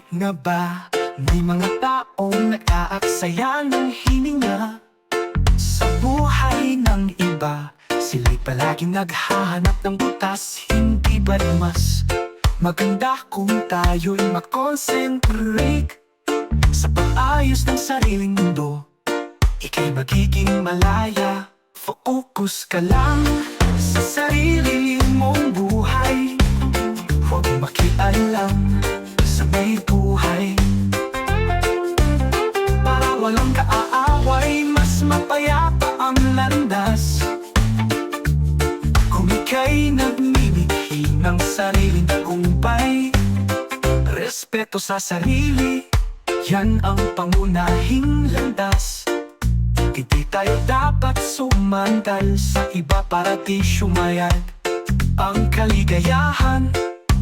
nga ba? May mga taong nag-aaksaya ng hininga Sa buhay ng iba Sila'y palaging naghahanap ng butas Hindi ba mas maganda kung tayo'y makonsentrate Sa pag-ayos ng sariling mundo. Ika'y magiging malaya. Focus ka lang sa sarili mong buhay ang landas. Kung ika'y nagmimithi ng sariling tagumpay Respeto sa sarili Yan ang pangunahing landas. Hindi tayo dapat sumandal sa iba para di sumayad. Ang kaligayahan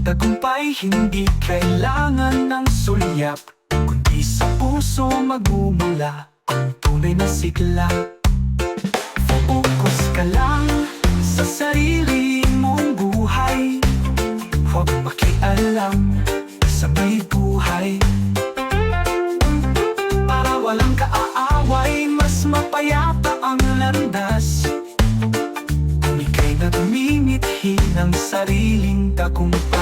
Tagumpay hindi kailangan ng sulyap Kundi sa puso magmumula Ang tunay na sigla Focus ka lang sa sarili mong buhay. Huwag makialam sa may buhay. Para walang kaaaway Mas mapayapa ang landas. Kung ika'y nagmimithi ng sariling tagumpay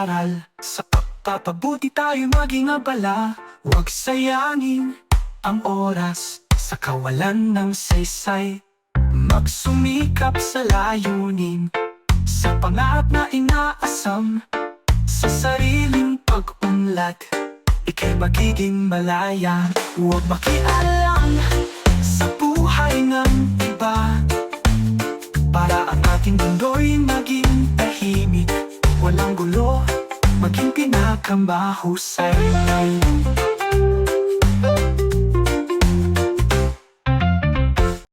aral Sa pagpapabuti tayo maging abala. Huwag sayangin ang oras Sa kawalan ng saysay. Magsumikap sa layunin Sa pangarap na inaasam Sa sariling pag-unlad. Ika'y magiging malaya. Huwag makialam sa buhay ng iba. Para ang ating mundo'y maging tahimik. Walang gulo, maging pinakamahusay